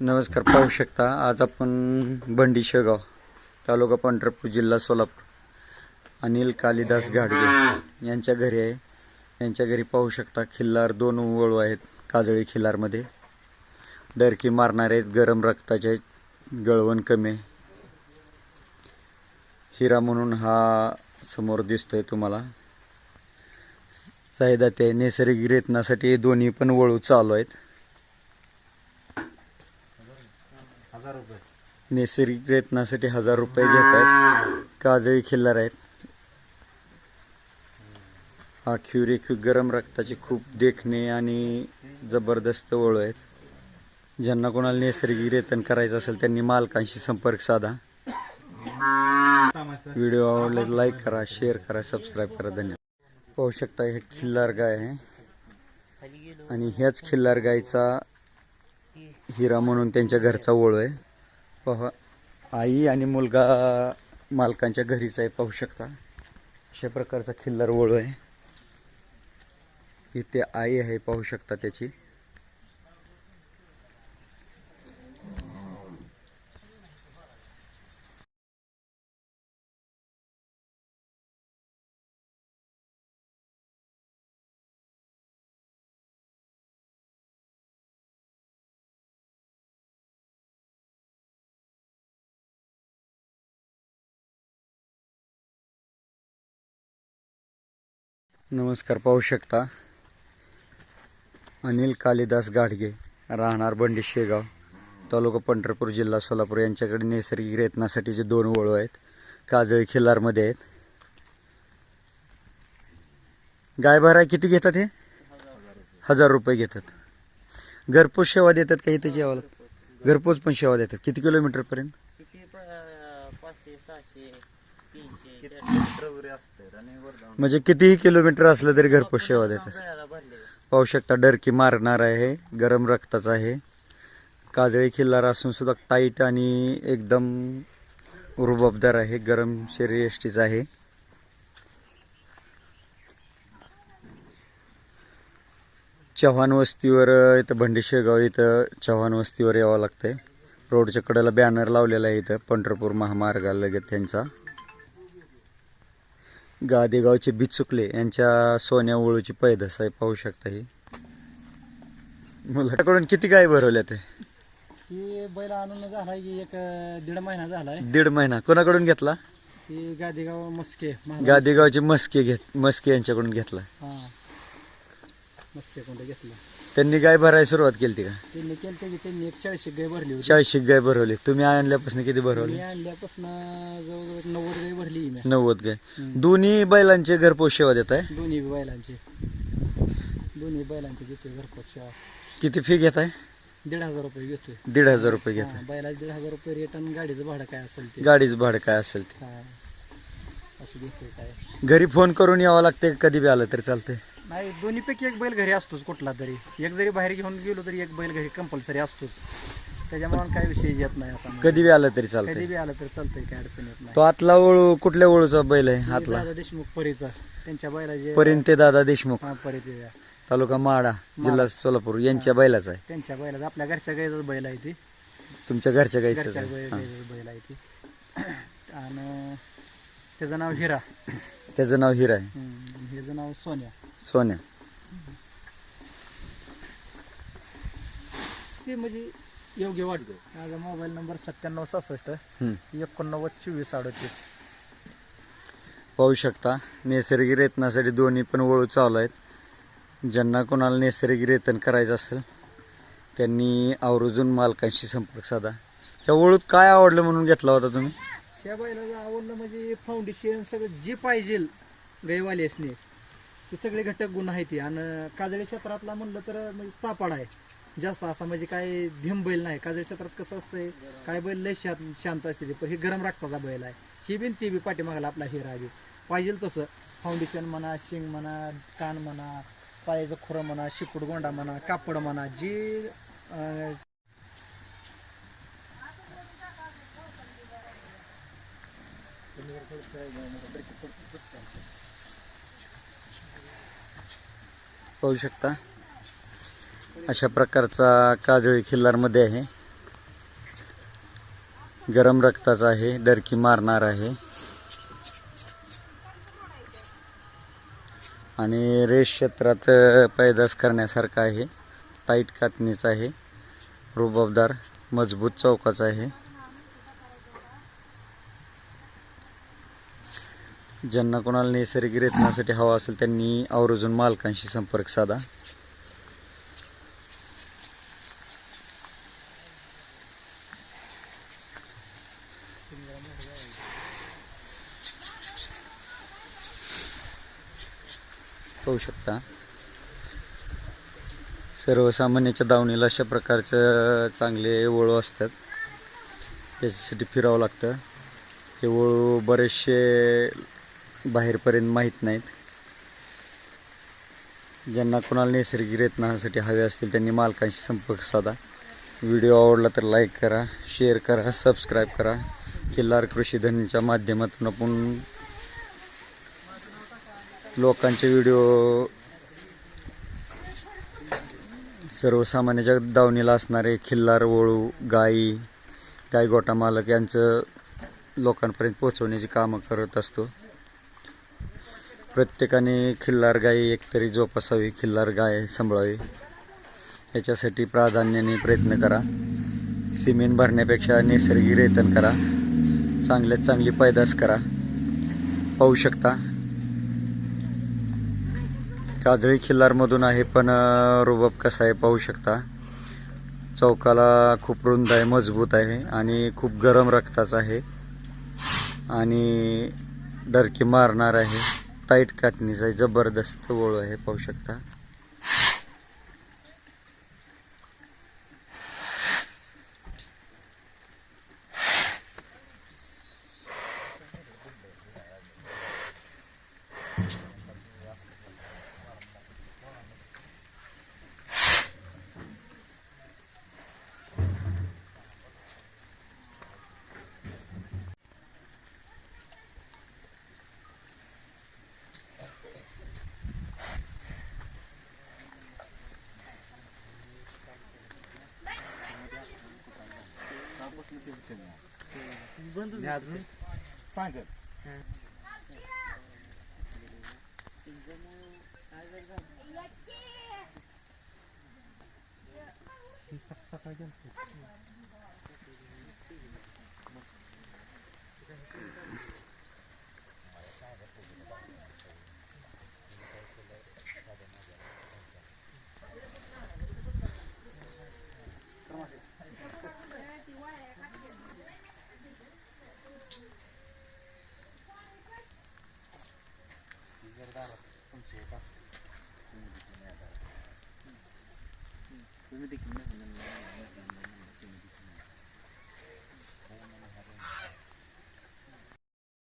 नमस्कार पाहू शकता आज आपण बंडी शेगाव तालुका पंढरपूर जिल्हा सोलापूर अनिल कालिदास घाडगे यांच्या घरी आहे यांच्या घरी पाहू शकता खिल्लार दोन वळू आहेत काजळी खिल्लारमध्ये डरकी मारणारे आहेत गरम रक्ताचे गळवण कमी आहे. हिरा म्हणून हा समोर दिसतोय तुम्हाला. सायदा ते नैसर्गिक रेतनासाठी दोन्ही पण वळू चालू आहेत. नैसर्गिक रेतनासाठी हजार रुपये घेत आहेत. काजळी खिल्लार आहेत. आखीव रेखीव गरम रक्ताचे खूप देखणे आणि जबरदस्त ओळ आहेत. ज्यांना कोणाला नैसर्गिक रेतन करायचं असेल त्यांनी मालकांशी संपर्क साधा. व्हिडिओ आवडले लाईक करा शेअर करा सबस्क्राईब करा. धन्यवाद. पाहू शकता हे खिल्लार गाय आहे. आणि ह्याच खिल्लार गायचा हिरा म्हणून त्यांच्या घरचा ओळ आहे. पहा. आई आणि मुलगा मालकांच्या घरीच आहे पाहू शकता. अशा प्रकारचा खिल्लार ओळ आहे. इथे आई आहे पाहू शकता त्याची. नमस्कार पाहू शकता. अनिल कालिदास गाडगे राहणार बंडी शेगाव तालुका पंढरपूर जिल्हा सोलापूर. यांच्याकडे नैसर्गिक रेतनासाठीचे दोन वळू आहेत काजळी खिल्लारमध्ये आहेत. गाय भारा किती घेतात हे? हजार रुपये घेतात. घरपोच सेवा देतात का इथे जेवायला लागतं? घरपोच पण सेवा देतात. किती किलोमीटरपर्यंत? वगैरे असते आणि म्हणजे कितीही किलोमीटर असलं तरी घरपोच सेवा देतात. भरले. पाहू शकता डरकी मारणार आहे गरम रक्ताचा आहे. काजळी खिल्लार असून सुद्धा टाईट आणि एकदम रुबाबदार आहे गरम शरीर एष्टीचा आहे. चव्हाण वस्तीवर अ, इथं भंडी शेगाव इथं चव्हाण वस्तीवर यावं लागतंय. रोडच्या कडेला बॅनर लावलेला आहे इथं पंढरपूर महामार्गाला लगेच त्यांचा. गादेगावचे बिचुकले यांच्या सोन्या ओळूची पैदास आहे पाहू शकता ही. मुलाकडून किती गाय भरवल्या ते? ही बैल आणून झालाय की एक दीड महिना झालाय. दीड महिना. कोणाकडून घेतला? ही गादेगाव मस्के महाराज- गादेगावचे मस्के घेत मस्के यांच्याकडून घेतला. हा. मस्के कोणतं घेतलं? त्यांनी गाय भरायला सुरुवात केली का? त्यांनी केलं की त्यांनी एक चाळीशी गाय भरली होती. गाय भरवली. तुम्ही आणल्यापासून किती भरवली? मी आणल्यापासून जवळजवळ नव्वद गाय भरली मी. नव्वद गाय. दोन्ही बैलांचे घरपोच सेवा देत आहे? दोन्ही बैलांची. दोन्ही बैलांची घेतोय घरपोच सेवा. किती फी घेत आहे? दीड हजार रुपये घेतोय. दीड हजार रुपये घेत हा, बैलाचे दीड हजार रुपये रेट आणि गाडीचं भाडं काय असेल ते. गाडीच भाडं काय असेल ते. हा असं घेतोय काय. घरी फोन करून यावं लागते कधी बी आलं तरी चालतंय. नाही दोन्हीपैकी एक बैल घरी असतोच कुठला तरी. एक जरी बाहेर घेऊन गेलो तरी एक बैल घरी कंपल्सरी असतोच. त्याच्यामुळे काय विषय येत नाही असा. कधी बी आलं तरी चालतंय. कधी बी आलं तर चालतंय काय अडचण येत नाही. तो आतला ओळू कुठल्या ओळूचा बैल आहे हातला दादा देशमुख परीत त्यांच्या बैलाचे ते दादा देशमुख. हा परीत तालुका माडा जिल्हा सोलापूर यांच्या बैलाचा आहे. त्यांच्या बैलाचं आपल्या घरच्या गायचं बैल आहे ती. तुमच्या घरच्या गाईचं घरच्या बैल बैल आहे ती. आणि त्याचं नाव हिरा. त्याचं नाव हिरा आहे. हम्म, नाव सोन्या. सोन्या. ते म्हणजे योग्य वाटतं. माझा मोबाईल नंबर सत्त्याण्णव सहासष्ट हम्म. एकोणनव्वद चोवीस अडतीस. पाहू शकता नैसर्गिक रेतनासाठी दोन्ही पण वळू चालू आहेत. ज्यांना कोणाला नैसर्गिक रेतन करायचं असेल त्यांनी आवर्जून मालकांशी संपर्क साधा. या वळूत काय आवडलं म्हणून घेतला होता तुम्ही? त्या बैलाचं आवडलं म्हणजे फाउंडेशन सगळं जे पाहिजे गैवालेसने ते सगळे घटक गुण आहेत आणि काजळी क्षेत्रातला म्हणलं तर म्हणजे तापाड आहे. जास्त असा म्हणजे काय धीम बैल नाही. काजळी क्षेत्रात कसं असतंय काय बैल लय शांत शांत असते पण हे गरम रक्ताचा बैल आहे. ही बिन ती बी पाठीमागाला आपला हिरा बी पाहिजे तसं. फाउंडेशन म्हणा शिंग म्हणा कान म्हणा पायाचं खुरं म्हणा शिपूट गोंडा म्हणा कापड म्हणा जे पाहू शकता. अशा प्रकारचा काजळी खिल्लारमध्ये आहे. गरम रक्ताचा आहे डरकी मारणार आहे. आणि रेस क्षेत्रात पैदास करण्यासारखा आहे. ताईट कातणीचा आहे. रुबाबदार मजबूत चौकाचा आहे. ज्यांना कोणाला नैसर्गिक रेतनासाठी हवा असेल त्यांनी आवर्जून मालकांशी संपर्क साधा. पाहू शकता. सर्वसामान्याच्या दावणीला अशा प्रकारचं चांगले वळू असतात. त्याच्यासाठी फिरावं लागतं. हे वळू बरेचसे बाहेरपर्यंत माहीत नाहीत. ज्यांना कोणाला नैसर्गिक रेतनासाठी हवे असतील त्यांनी मालकांशी संपर्क साधा. व्हिडिओ आवडला तर लाईक करा शेअर करा सबस्क्राईब करा. किल्लार कृषी धनीच्या माध्यमातून आपण लोकांचे व्हिडिओ सर्वसामान्याच्या दावणीला असणारे खिल्लार वळू गाई गाई गोटा मालक यांचं लोकांपर्यंत पोहोचवण्याची कामं करत असतो. प्रत्येकाने खिल्लार गाय एकतरी जोपासावी खिल्लार गाय सांभाळावी. याच्यासाठी प्राधान्याने प्रयत्न करा. सिमेंट भरण्यापेक्षा नैसर्गिक रेतन करा. चांगल्यात चांगली पैदास करा. पाहू शकता. काजळी खिल्लारमधून आहे पण अं, रुबाब कसा आहे पाहू शकता. चौकाला खूप रुंद आहे मजबूत आहे आणि खूप गरम रक्ताचा आहे. आणि डरकी मारणार आहे. टाईट कातणीचा जबरदस्त वळू आहे पाहू शकता. मी अजून सांगत सकाळी